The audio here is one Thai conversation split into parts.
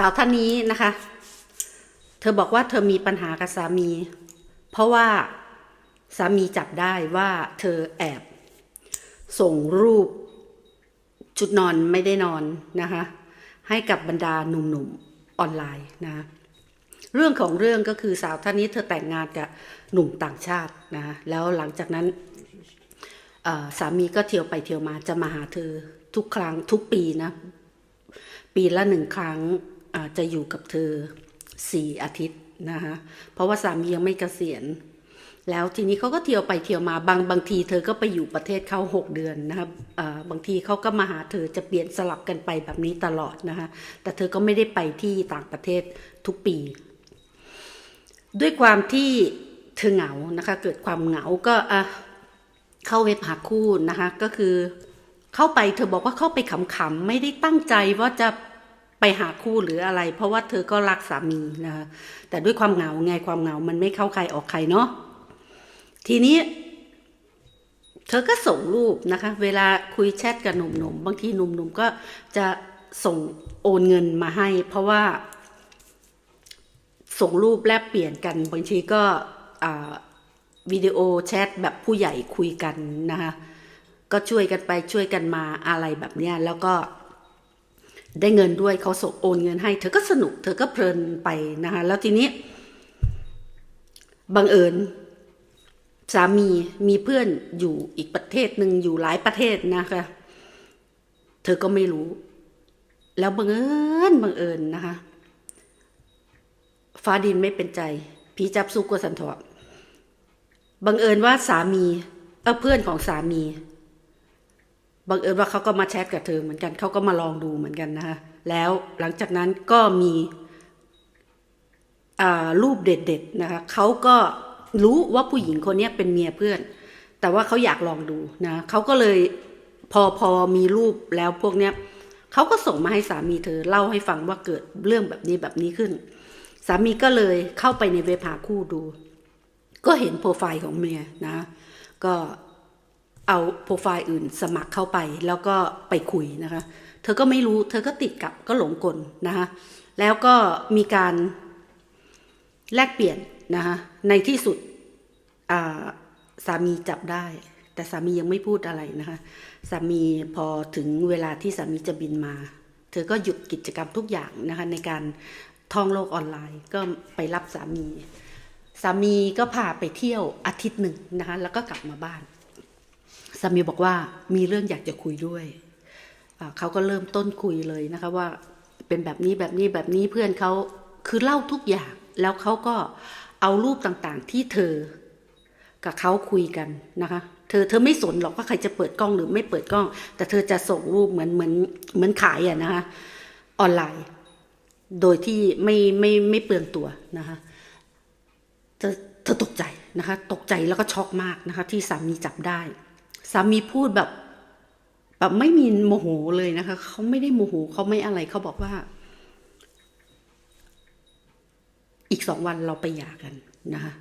สาวท่านนี้นะคะ เธอบอกว่าเธอมีปัญหากับสามี เพราะว่าสามีจับได้ว่าเธอแอบ ส่งรูปชุดนอนไม่ได้นอนนะคะ ให้กับบรรดาหนุ่มๆออนไลน์นะ เรื่องของเรื่องก็คือสาวท่านนี้เธอแต่งงานกับหนุ่มต่างชาตินะแล้วหลังจากนั้นสามีก็เที่ยวไปเที่ยวมาจะมาหาเธอทุกครั้งทุกปีนะ ปีละหนึ่งครั้ง จะอยู่กับเธอสี่อาทิตย์นะคะเพราะว่าสามียังไม่เกษียณ แล้วทีนี้เขาก็เที่ยวไปเที่ยวมาบางบางที เธอก็ไปอยู่ประเทศเขาหกเดือนนะครับาบางทีเขาก็มาหาเธอจะเปลี่ยนสลับกันไปแบบนี้ตลอดนะคะแต่เธอก็ไม่ได้ไปที่ต่างประเทศทุกปี ด้วยความที่เธอเหงานะคะเกิดความเหงาก็เข้าเว็บหาคู่นะคะก็คือเข้าไปเธอบอกว่าเข้าไปขำๆไม่ได้ตั้งใจว่าจะ ไปหาคู่หรืออะไร เพราะว่าเธอก็รักสามีนะคะแต่ด้วยความเหงาไงความเหงามันไม่เข้าใครออกใครเนาะทีนี้ เธอก็ส่งรูปนะคะ เวลาคุยแชทกับหนุ่มๆบางทีหนุ่มๆก็จะส่งโอนเงินมาให้ เพราะว่า ส่งรูปแลกเปลี่ยนกัน บางทีก็วิดีโอแชทแบบผู้ใหญ่คุยกันนะคะก็ช่วยกันไปช่วยกันมาอะไรแบบเนี้ยแล้วก็ ได้เงินด้วยเขาส่งโอนเงินให้ เธอก็สนุก เธอก็เพลินไปนะคะแล้วทีนี้บังเอิญสามีมีเพื่อนอยู่อีกประเทศหนึ่งอยู่หลายประเทศนะคะ เธอก็ไม่รู้ แล้วบังเอิญบังเอิญนะคะ ฟ้าดินไม่เป็นใจผีจับสู้กลัวสันทอบังเอิญว่าสามีเออเพื่อนของสามี บังเอิญว่าเขาก็มาแชทกับเธอเหมือนกันเขาก็มาลองดูเหมือนกันนะคะแล้วหลังจากนั้นก็มีรูปเด็ดๆนะคะเขาก็รู้ว่าผู้หญิงคนนี้เป็นเมียเพื่อน แต่ว่าเขาอยากลองดูนะเขาก็เลยพอพอมีรูปแล้วพวกเนี้ยเขาก็ส่งมาให้สามีเธอเล่าให้ฟังว่าเกิดเรื่องแบบนี้แบบนี้ขึ้น สามีก็เลยเข้าไปในเว็บหาคู่ดู ก็เห็นโปรไฟล์ของเมียนะ ก็ เอาโปรไฟล์อื่นสมัครเข้าไปแล้วก็ไปคุยนะคะ เธอก็ไม่รู้ เธอก็ติดกับก็หลงกลนะคะ แล้วก็มีการแลกเปลี่ยนนะคะ ในที่สุดาสามีจับได้ แต่สามียังไม่พูดอะไรนะคะ สามีพอถึงเวลาที่สามีจะบินมา เธอก็หยุดกิจกรรมทุกอย่างนะคะในการท่องโลกออนไลน์ ก็ไปรับสามี สามีก็พาไปเที่ยวอาทิตย์หนึ่งนะคะ แล้วก็กลับมาบ้าน สามีบอกว่ามีเรื่องอยากจะคุยด้วย เขาก็เริ่มต้นคุยเลยนะคะว่าเป็นแบบนี้แบบนี้แบบนี้เพื่อนเขาคือเล่าทุกอย่างแล้วเขาก็เอารูปต่างๆ ที่เธอกับเขาคุยกันนะคะ เธอเธอไม่สนหรอกว่าใครจะเปิดกล้องหรือไม่เปิดกล้อง แต่เธอจะส่งรูปเหมือนเหมือนเหมือนขายอะนะคะออนไลน์ โดยที่ไม่ไม่ไม่เปลืองตัวนะคะเธอเธอตกใจนะคะ ตกใจแล้วก็ช็อกมากนะคะ ที่สามีจับได้ สามีพูดแบบ แบบไม่มีโมโหเลยนะคะ เขาไม่ได้โมโหเขาไม่อะไรเขาบอกว่า อีกสองวันเราไปหย่ากันนะคะ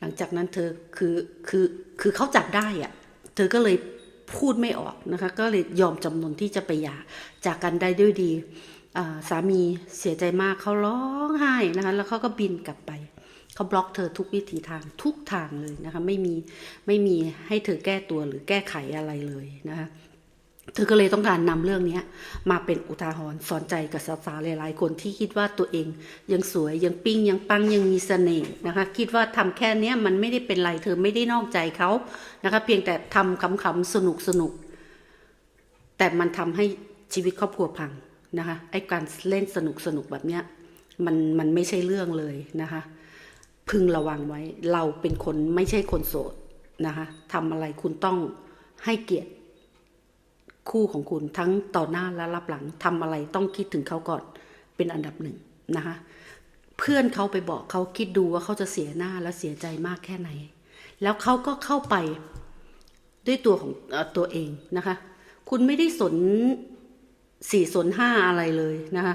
หลังจากนั้นเธอคือคือคือเขาจับได้อะเธอก็เลยพูดไม่ออกนะคะ ก็เลยยอมจำนนที่จะไปหย่าจากกันได้ด้วยดีสามีเสียใจมากเขาร้องไห้นะคะ แล้วเขาก็บินกลับไป เขาบล็อกเธอทุกวิถีทางทุกทางเลยนะคะ ไม่มีไม่มีให้เธอแก้ตัวหรือแก้ไขอะไรเลยนะคะเธอก็เลยต้องการนำเรื่องนี้มาเป็นอุทาหรณ์สอนใจกับสาวๆหลายๆคนที่คิดว่าตัวเองยังสวยยังปิ้งยังปังยังมีเสน่ห์นะคะ คิดว่าทำแค่เนี้ยมันไม่ได้เป็นไรเธอไม่ได้นอกใจเขานะคะ เพียงแต่ทำขำๆสนุกสนุกๆแต่มันทำให้ชีวิตครอบครัวพังนะคะไอ้การเล่นสนุกสนุกๆแบบเนี้ยมันมันไม่ใช่เรื่องเลยนะคะ พึงระวังไว้ เราเป็นคนไม่ใช่คนโสดนะคะทำอะไรคุณต้องให้เกียรติคู่ของคุณทั้งต่อหน้าและรับหลังทำอะไรต้องคิดถึงเขาก่อนเป็นอันดับหนึ่งนะคะเพื่อนเขาไปบอกเขาคิดดูว่าเขาจะเสียหน้าและเสียใจมากแค่ไหน แล้วเขาก็เข้าไปด้วยตัวของอตัวเองนะคะ คุณไม่ได้สนสี่สนห้าอะไรเลยนะคะ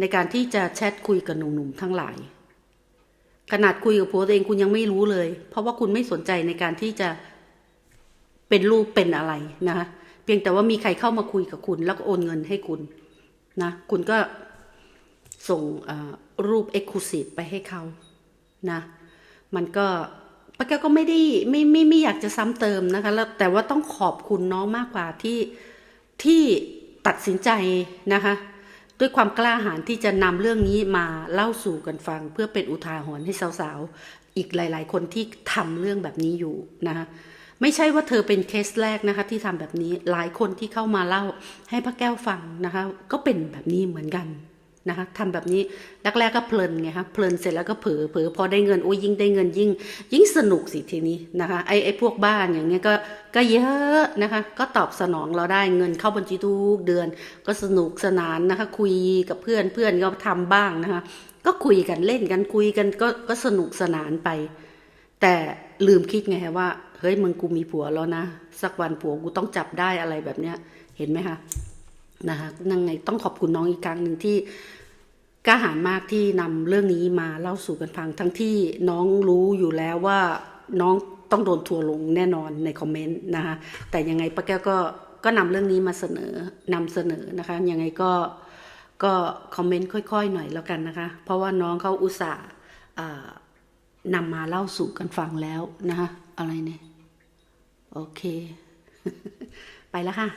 ในการที่จะแชทคุยกับหนุ่มๆทั้งหลาย ขนาดคุยกับผัวตัวเองคุณยังไม่รู้เลย เพราะว่าคุณไม่สนใจในการที่จะเป็นรูปเป็นอะไรนะคะเพียงแต่ว่ามีใครเข้ามาคุยกับคุณ แล้วก็โอนเงินให้คุณนะคุณก็ส่งเอ่อรูป e x c l u s i v e ไปให้เขานะมันก็ป้าแก้วก็ไม่ได้ไม่ไม่ไม่อยากจะซ้ำเติมนะคะแล้วแต่ว่าต้องขอบคุณน้องมากกว่าที่ที่ตัดสินใจนะคะ ด้วยความกล้าหาญที่จะนำเรื่องนี้มาเล่าสู่กันฟัง เพื่อเป็นอุทาหรณ์ให้สาวๆ อีกหลาย ๆ คนที่ทำเรื่องแบบนี้อยู่นะคะไม่ใช่ว่าเธอเป็นเคสแรกนะคะ ที่ทำแบบนี้หลายคนที่เข้ามาเล่าให้พระแก้วฟังนะคะ ก็เป็นแบบนี้เหมือนกัน นะคะทำแบบนี้แรกๆก็เพลินไงคะเพลินเสร็จแล้วก็เผลอเผลอพอได้เงินโอ้ยยิ่งได้เงินยิ่ง ยิ่งสนุกสิทีนี้นะคะไอ้ไอ้พวกบ้านอย่างเงี้ยก็ก็เยอะนะคะก็ตอบสนองเราได้เงินเข้าบัญชีทุกเดือน ก็สนุกสนานนะคะคุยกับเพื่อนเพื่อนก็ทำบ้างนะคะก็คุยกันเล่นกันคุยกันก็ก็สนุกสนานไป แต่ลืมคิดไงว่าเฮ้ยมึงกูมีผัวแล้วนะ สักวันผัวกูต้องจับได้อะไรแบบเนี้ยเห็นไหมคะนะคะยังไงต้องขอบคุณน้องอีกครั้งหนึ่งที่ กล้าหาญมากที่นำเรื่องนี้มาเล่าสู่กันฟังทั้งที่น้องรู้อยู่แล้วว่าน้องต้องโดนทัวร์ลงแน่นอนในคอมเมนต์นะคะแต่ยังไงป้าแก้วก็ก็นำเรื่องนี้มาเสนอนำเสนอนะคะยังไงก็ก็คอมเมนต์ค่อยๆหน่อยแล้วกันนะคะ เพราะว่าน้องเขาอุตส่าห์นำมาเล่าสู่กันฟังแล้วนะคะอะไรเนี่ยโอเค ไปแล้วค่ะ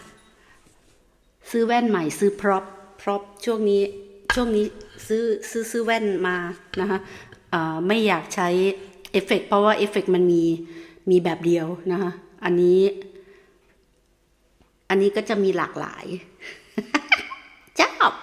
ซื้อแว่นใหม่ซื้อพร็อพพร็อพช่วงนี้ช่วงนี้ ซื้อซื้อซื้อแว่นมานะคะไม่อยากใช้เอฟเฟกต์เพราะว่าเอฟเฟกต์มันมีมีแบบเดียวนะคะอันนี้ อันนี้ก็จะมีหลากหลาย ชอบ